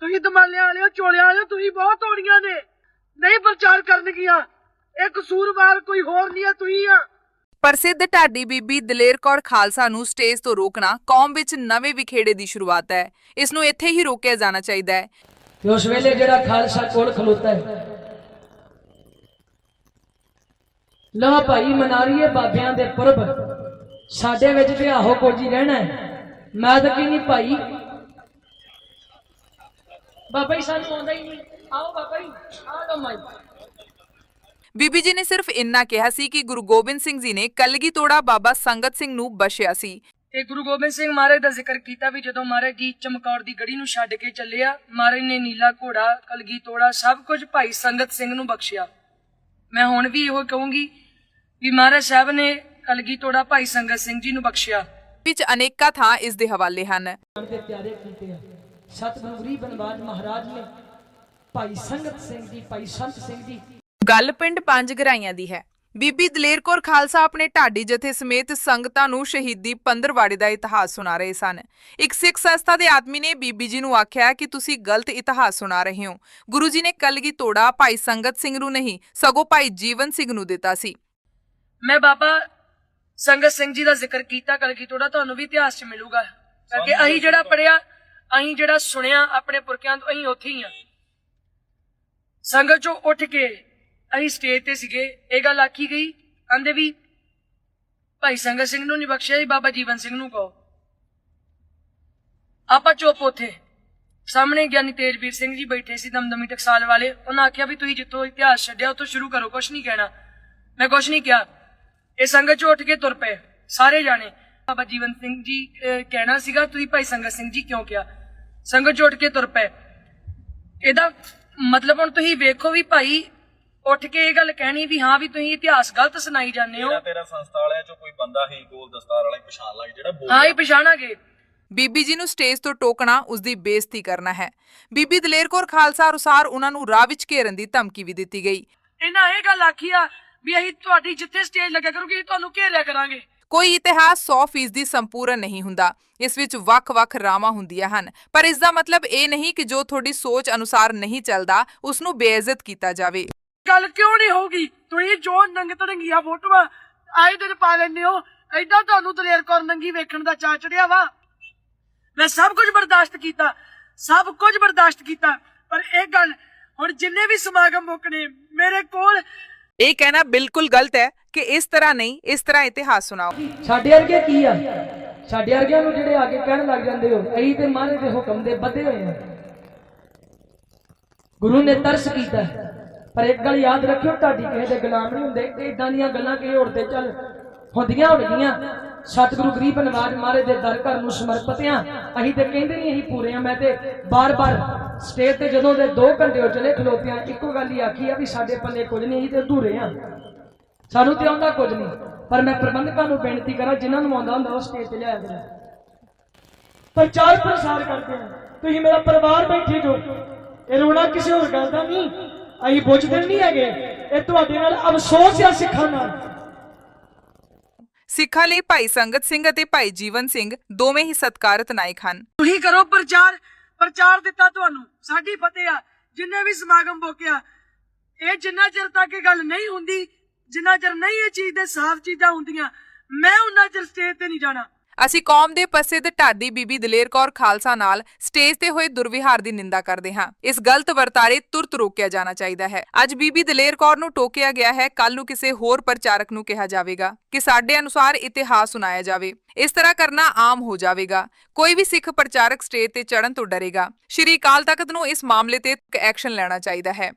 ਤੁਸੀਂ ਦਮਾਲਿਆਂ ਵਾਲਿਓ ਚੋਲਿਆਂ ਵਾਲਿਓ ਤੁਸੀਂ ਬਹੁਤ ਹੋਣੀਆਂ ਨੇ। ਨਹੀਂ ਪ੍ਰਚਾਰ ਕਰਨਗੀਆਂ। ਇਹ ਕਸੂਰਵਾਰ ਕੋਈ ਹੋਰ ਨਹੀਂ ਆ ਤੁਸੀਂ ਆ। ਪ੍ਰਸਿੱਧ ਢਾਡੀ ਬੀਬੀ ਦਲੇਰ ਕੌਰ ਖਾਲਸਾ ਨੂੰ ਸਟੇਜ ਤੋਂ ਰੋਕਣਾ ਕੌਮ ਵਿੱਚ ਨਵੇਂ ਵਿਖੇੜੇ ਦੀ ਸ਼ੁਰੂਆਤ ਹੈ। ਇਸ ਨੂੰ ਇੱਥੇ ਹੀ ਰੋਕਿਆ ਜਾਣਾ ਚਾਹੀਦਾ ਹੈ। ਤੇ ਉਸ ਵੇਲੇ ਜਿਹੜਾ ਖਾਲਸਾ ਕੋਲ ਖਲੋਤਾ ਹੈ। ਲਓ ਭਾਈ ਮਨਾਰੀਏ ਬਾਬਿਆਂ ਦੇ ਪੁਰਬ। ਸਾਡੇ ਵਿੱਚ ਤੇ ਆਹੋ ਹੀ ਰਹਿਣਾ ਹੈ। ਮੈਂ ਤਾਂ ਕਹਿੰਦੀ ਭਾਈ ਬਾਬਾ ਜੀ ਸਾਨੂੰ ਆਉਂਦਾ ਹੀ ਨਹੀਂ। ਆਓ ਬਾਬਾ ਜੀ ਆ ਲਓ ਮਾਈ। ਬੀਬੀ ਜੀ ਨੇ ਸਿਰਫ ਇੰਨਾ ਕਿਹਾ ਸੀ ਕਿ ਗੁਰੂ ਗੋਬਿੰਦ ਸਿੰਘ ਜੀ ਨੇ ਕਲਗੀ ਤੋੜਾ ਬਾਬਾ ਸੰਗਤ ਸਿੰਘ ਨੂੰ ਬਖਸ਼ਿਆ ਸੀ। ਤੇ ਗੁਰੂ ਗੋਬਿੰਦ ਸਿੰਘ ਮਹਾਰਾਜ ਦਾ ਜ਼ਿਕਰ ਕੀਤਾ ਵੀ ਜਦੋਂ ਮਹਾਰਾਜ ਜੀ ਚਮਕੌਰ ਦੀ ਗੜੀ ਨੂੰ ਛੱਡ ਕੇ ਚੱਲਿਆ ਮਹਾਰਾਜ ਨੇ ਨੀਲਾ ਘੋੜਾ ਕਲਗੀ ਤੋੜਾ ਸਭ ਕੁਝ ਭਾਈ ਸੰਗਤ ਸਿੰਘ ਨੂੰ ਬਖਸ਼ਿਆ। ਮੈਂ ਹੁਣ ਵੀ ਇਹੋ ਕਹੂੰਗੀ ਵੀ ਮਹਾਰਾਜ ਸਾਹਿਬ ਨੇ ਕਲਗੀ ਤੋੜਾ ਭਾਈ ਸੰਗਤ ਸਿੰਘ ਜੀ ਨੂੰ ਬਖਸ਼ਿਆ। ਵਿੱਚ ਅਨੇਕਾਂ ਥਾਂ ਇਸ ਦੇ ਹਵਾਲੇ ਹਨ। ਦੇ ਪਿਆਰੇ ਕੀਤੇ ਆ। ਸਤਿਗੁਰੂ ਗਰੀਬ ਬਨਵਾਜ ਮਹਾਰਾਜ ਨੇ ਭਾਈ ਸੰਗਤ ਸਿੰਘ ਜੀ ਭਾਈ ਸੰਤ ਸਿੰਘ ਜੀ। ਗੱਲ ਪਿੰਡ ਪੰਜ ਗਰਾਈਆਂ ਦੀ ਹੈ। ਬੀਬੀ ਦਲੇਰ ਕੌਰ ਖਾਲਸਾ ਆਪਣੇ ਢਾਡੀ ਜਥੇ ਸਮੇਤ ਸੰਗਤਾਂ ਨੂੰ ਸ਼ਹੀਦੀ ਪੰਦਰਵਾੜੇ ਦਾ ਇਤਿਹਾਸ ਸੁਣਾ ਰਹੇ ਸਨ। ਇੱਕ ਸਿੱਖ ਸੰਸਥਾ ਦੇ ਆਦਮੀ ਨੇ ਬੀਬੀ ਜੀ ਨੂੰ ਆਖਿਆ ਕਿ ਤੁਸੀਂ ਗਲਤ ਇਤਿਹਾਸ ਸੁਣਾ ਰਹੇ ਹੋ। ਗੁਰੂ ਜੀ ਨੇ ਕਲਗੀ ਤੋੜਾ ਭਾਈ ਸੰਗਤ ਸਿੰਘ ਨੂੰ ਨਹੀਂ ਸਗੋਂ ਭਾਈ ਜੀਵਨ ਸਿੰਘ ਨੂੰ ਦਿੱਤਾ ਸੀ। ਮੈਂ ਬਾਬਾ ਸੰਗਤ ਸਿੰਘ ਜੀ ਦਾ ਜ਼ਿਕਰ ਕੀਤਾ ਕਲਗੀ ਤੋੜਾ ਤੁਹਾਨੂੰ ਵੀ ਇਤਿਹਾਸ 'ਚ ਮਿਲੂਗਾ। ਕਰਕੇ ਅਸੀਂ ਜਿਹੜਾ ਪੜਿਆ ਅਸੀਂ ਜਿਹੜਾ ਸੁਣਿਆ ਆਪਣੇ ਪੁਰਖਿਆਂ ਤੋਂ, ਅਸੀਂ ਉੱਥੇ ਹੀ ਆ ਸੰਗਤ ਚੋਂ ਉੱਠ ਕੇ ਅਸੀਂ ਸਟੇਜ ਤੇ ਸੀਗੇ। ਇਹ ਗੱਲ ਆਖੀ ਗਈ। ਆਂਦੇ ਵੀ ਭਾਈ ਸੰਗਤ ਸਿੰਘ ਨੂੰ ਨਹੀਂ ਬਖਸ਼ਿਆ ਜੀ, ਬਾਬਾ ਜੀਵਨ ਸਿੰਘ ਨੂੰ ਕਹੋ। ਆਪਾਂ ਚੁੱਪ ਉੱਥੇ। ਸਾਹਮਣੇ ਗਿਆਨੀ ਤੇਜਵੀਰ ਸਿੰਘ ਜੀ ਬੈਠੇ ਸੀ ਦਮਦਮੀ ਟਕਸਾਲ ਵਾਲੇ। ਉਹਨਾਂ ਆਖਿਆ ਵੀ ਤੁਸੀਂ ਜਿੱਥੋਂ ਇਤਿਹਾਸ ਛੱਡਿਆ, ਉੱਥੋਂ ਸ਼ੁਰੂ ਕਰੋ, ਕੁਛ ਨਹੀਂ ਕਹਿਣਾ। ਮੈਂ ਕੁਛ ਨਹੀਂ ਕਿਹਾ। ਇਹ ਸੰਗਤ ਚੋਂ ਉੱਠ ਕੇ ਤੁਰ ਪਏ ਸਾਰੇ ਜਾਣੇ। ਬਾਬਾ ਜੀਵਨ ਸਿੰਘ ਜੀ ਕਹਿਣਾ ਸੀਗਾ, ਤੁਸੀਂ ਭਾਈ ਸੰਗਤ ਸਿੰਘ ਜੀ ਕਿਉਂ ਕਿਹਾ? ਸੰਗਤ ਉੱਠ ਕੇ ਤੁਰ ਪਏ। ਇਹਦਾ ਮਤਲਬ ਹੁਣ ਤੁਸੀਂ ਵੇਖੋ ਵੀ ਭਾਈ ਉੱਠ ਕੇ ਇਹ ਗੱਲ ਕਹਿਣੀ ਵੀ ਹਾਂ ਵੀ ਤੁਸੀਂ ਇਤਿਹਾਸ ਗਲਤ ਸੁਣਾਈ ਜਾਂਦੇ ਹੋ। ਤੇਰਾ ਤੇਰਾ ਸੰਸਥਾ ਵਾਲਿਆਂ ਚੋਂ ਕੋਈ ਬੰਦਾ ਹੀ ਗੋਲ ਦਸਤਾਰ ਵਾਲਾ ਹੀ ਪਛਾਣ ਲੱਗ ਜਿਹੜਾ ਬੋਲ ਹਾਂ ਹੀ ਪਛਾਣਾਂਗੇ। ਬੀਬੀ ਜੀ ਨੂੰ ਸਟੇਜ ਤੋਂ ਟੋਕਣਾ ਉਸ ਦੀ ਬੇਇੱਜ਼ਤੀ ਕਰਨਾ ਹੈ। ਬੀਬੀ ਦਲੇਰ ਕੌਰ ਖਾਲਸਾ ਅਨੁਸਾਰ ਉਹਨਾਂ ਨੂੰ ਰਾਹ ਵਿੱਚ ਘੇਰਨ ਦੀ ਧਮਕੀ ਵੀ ਦਿੱਤੀ ਗਈ। ਇਹਨਾਂ ਇਹ ਗੱਲ ਆਖੀ ਆ ਵੀ ਅਸੀਂ ਤੁਹਾਡੀ ਜਿੱਥੇ ਸਟੇਜ ਲੱਗਿਆ ਕਰੂਗੀ ਅਸੀਂ ਤੁਹਾਨੂੰ ਘੇਰਿਆ ਕਰਾਂਗੇ। ਕੋਈ ਇਤਿਹਾਸ 100% ਦੀ ਸੰਪੂਰਨ ਨਹੀਂ ਹੁੰਦਾ। ਇਸ ਵਿੱਚ ਵੱਖ-ਵੱਖ ਰਾਵਾਂ ਹੁੰਦੀਆਂ ਹਨ। ਪਰ ਇਸ ਦਾ ਮਤਲਬ ਇਹ ਨਹੀਂ ਕਿ ਜੋ ਤੁਹਾਡੀ ਸੋਚ ਅਨੁਸਾਰ ਨਹੀਂ ਚੱਲਦਾ ਉਸ ਨੂੰ ਬੇਇੱਜ਼ਤ ਕੀਤਾ ਜਾਵੇ। ਗੱਲ ਕਿਉਂ ਨਹੀਂ ਹੋਊਗੀ? ਤੁਸੀਂ ਜੋ ਨੰਗ ਤੜੰਗੀਆਂ ਫੋਟੋਆਂ ਆਏ ਦਿਨ ਪਾ ਲੈਂਦੇ ਹੋ ਐਦਾਂ ਤੁਹਾਨੂੰ ਦਲੇਰ ਕੌਰ ਨੰਗੀ ਵੇਖਣ ਦਾ ਚਾ ਚੜਿਆ ਵਾ। ਮੈਂ ਸਭ ਕੁਝ ਬਰਦਾਸ਼ਤ ਕੀਤਾ ਸਭ ਕੁਝ ਬਰਦਾਸ਼ਤ ਕੀਤਾ ਪਰ ਇਹ ਗੱਲ ਹੁਣ ਜਿੰਨੇ ਵੀ ਸਮਾਗਮ ਮੁੱਕਣੇ ਮੇਰੇ ਕੋਲ ਇਹ ਕਹਿਣਾ ਬਿਲਕੁਲ ਗਲਤ ਹੈ। ਕਿ ਇਸ ਤਰ੍ਹਾਂ ਨਹੀਂ, ਇਸ ਤਰ੍ਹਾਂ ਇਤਿਹਾਸ ਸੁਣਾਓ। ਸਾਡੇ ਵਰਗੇ ਕੀ ਆ? ਸਾਡੇ ਵਰਗਿਆਂ ਨੂੰ ਜਿਹੜੇ ਆ ਕੇ ਕਹਿਣ ਲੱਗ ਜਾਂਦੇ ਹੋ, ਅਸੀਂ ਤੇ ਮਹਾਰਾਜ ਦੇ ਹੁਕਮ ਦੇ ਬੱਧੇ ਹੋਏ ਆ। ਗੁਰੂ ਨੇ ਤਰਸ ਕੀਤਾ ਪਰ ਇੱਕ ਗੱਲ ਯਾਦ ਰੱਖਿਓ, ਤੁਹਾਡੀ ਕਿਸੇ ਦੇ ਗੁਲਾਮ ਨਹੀਂ ਹੁੰਦੇ। ਇਦਾਂ ਦੀਆਂ ਗੱਲਾਂ ਕਿਸੇ ਹੋਰ ਤੇ ਚੱਲ ਹੁੰਦੀਆਂ ਹੋਣਗੀਆਂ। ਸਤਿਗੁਰੂ ਗਰੀਬ ਨਵਾਜ ਮਹਾਰਾਜ ਦੇ ਦਰ ਘਰ ਨੂੰ ਸਮਰਪਿਤ ਆ ਅਸੀਂ ਤੇ ਕਹਿੰਦੇ ਨਹੀਂ ਅਸੀਂ ਪੂਰੇ ਆ। ਮੈਂ ਤੇ ਬਾਰ-ਬਾਰ ਸਟੇਜ ਤੇ ਜਦੋਂ ਦੇ 2 ਘੰਟੇ ਹੋ ਚਲੇ ਖਲੋਤਿਆਂ, ਇੱਕੋ ਗੱਲ ਹੀ ਆਖੀ ਆ ਵੀ ਸਾਡੇ ਪੱਲੇ ਕੁਝ ਨਹੀਂ, ਅਸੀਂ ਤੇ ਅਧੂਰੇ ਆ। ਸਾਨੂੰ ਤੇ ਆਉਂਦਾ ਕੁਝ ਨਹੀਂ। ਪਰ ਮੈਂ ਪ੍ਰਬੰਧਕਾਂ ਨੂੰ ਬੇਨਤੀ ਕਰਾਂ ਜਿਨ੍ਹਾਂ ਨੂੰ ਆਉਂਦਾ ਹੁੰਦਾ ਉਹ ਸਟੇਜ ਤੇ ਲਿਆਇਆ ਕਰੋ। ਪ੍ਰਚਾਰ ਪ੍ਰਸਾਰ ਕਰਦੇ ਆ। ਤੁਸੀਂ ਮੇਰਾ ਪਰਿਵਾਰ ਬੈਠੇ ਜੋ। ਇਹ ਰੋਣਾ ਕਿਸੇ ਹੋਰ ਗੱਲ ਦਾ ਨਹੀਂ। ਅਸੀਂ ਬੁੱਝਦੇ ਨਹੀਂ ਹੈਗੇ। ਇਹ ਤੁਹਾਡੇ ਨਾਲ ਅਫਸੋਸ ਆ ਸਿੱਖਾਂ ਨਾਲ। ਸਿੱਖਾਂ ਲਈ ਭਾਈ ਸੰਗਤ ਸਿੰਘ ਅਤੇ ਭਾਈ ਜੀਵਨ ਸਿੰਘ ਦੋਵੇਂ ਹੀ ਸਤਕਾਰਤ ਨਾਇਕ ਹਨ। ਤੁਸੀਂ ਕਰੋ ਪ੍ਰਚਾਰ। ਪ੍ਰਚਾਰ ਦਿੱਤਾ ਤੁਹਾਨੂੰ। ਸਾਡੀ ਫਤਿਹ ਆ। ਜਿੰਨੇ ਵੀ ਸਮਾਗਮ ਬੋਕਿਆ ਇਹ ਜਿੰਨਾ ਚਿਰ ਤੱਕ ਇਹ ਗੱਲ ਨਹੀਂ ਹੁੰਦੀ ਜਿੰਨਾ ਚਿਰ ਨਹੀਂ ਇਹ ਚੀਜ਼ ਦੇ ਸਾਫ਼ ਚੀਜ਼ਾਂ ਹੁੰਦੀਆਂ, ਮੈਂ ਉਹਨਾਂ ਚਿਰ ਸਟੇਜ ਤੇ ਨਹੀਂ ਜਾਣਾ। ਅਸੀਂ ਕੌਮ ਦੇ ਪ੍ਰਸਿੱਧ ਢਾਡੀ ਬੀਬੀ ਦਲੇਰ ਕੌਰ ਖਾਲਸਾ ਨਾਲ ਸਟੇਜ ਤੇ ਹੋਏ ਦੁਰਵਿਹਾਰ ਦੀ ਨਿੰਦਾ ਕਰਦੇ ਹਾਂ। ਇਸ ਗਲਤ ਵਰਤਾਰੇ ਤੁਰਤ ਰੋਕਿਆ ਜਾਣਾ ਚਾਹੀਦਾ ਹੈ। ਅੱਜ ਬੀਬੀ ਦਲੇਰ ਕੌਰ ਨੂੰ ਟੋਕਿਆ ਗਿਆ ਹੈ ਕੱਲ ਨੂੰ ਕਿਸੇ ਹੋਰ ਪ੍ਰਚਾਰਕ ਨੂੰ ਕਿਹਾ ਜਾਵੇਗਾ ਕਿ ਸਾਡੇ ਅਨੁਸਾਰ ਇਤਿਹਾਸ ਸੁਣਾਇਆ ਜਾਵੇ। ਇਸ ਤਰ੍ਹਾਂ ਕਰਨਾ ਆਮ ਹੋ ਜਾਵੇਗਾ। ਕੋਈ ਵੀ ਸਿੱਖ ਪ੍ਰਚਾਰਕ ਸਟੇਜ ਤੇ ਚੜਨ ਤੋਂ ਡਰੇਗਾ। ਸ਼੍ਰੀ ਅਕਾਲ ਤਖਤ ਨੂੰ ਇਸ ਮਾਮਲੇ ਤੇ ਐਕਸ਼ਨ ਲੈਣਾ ਚਾਹੀਦਾ ਹੈ।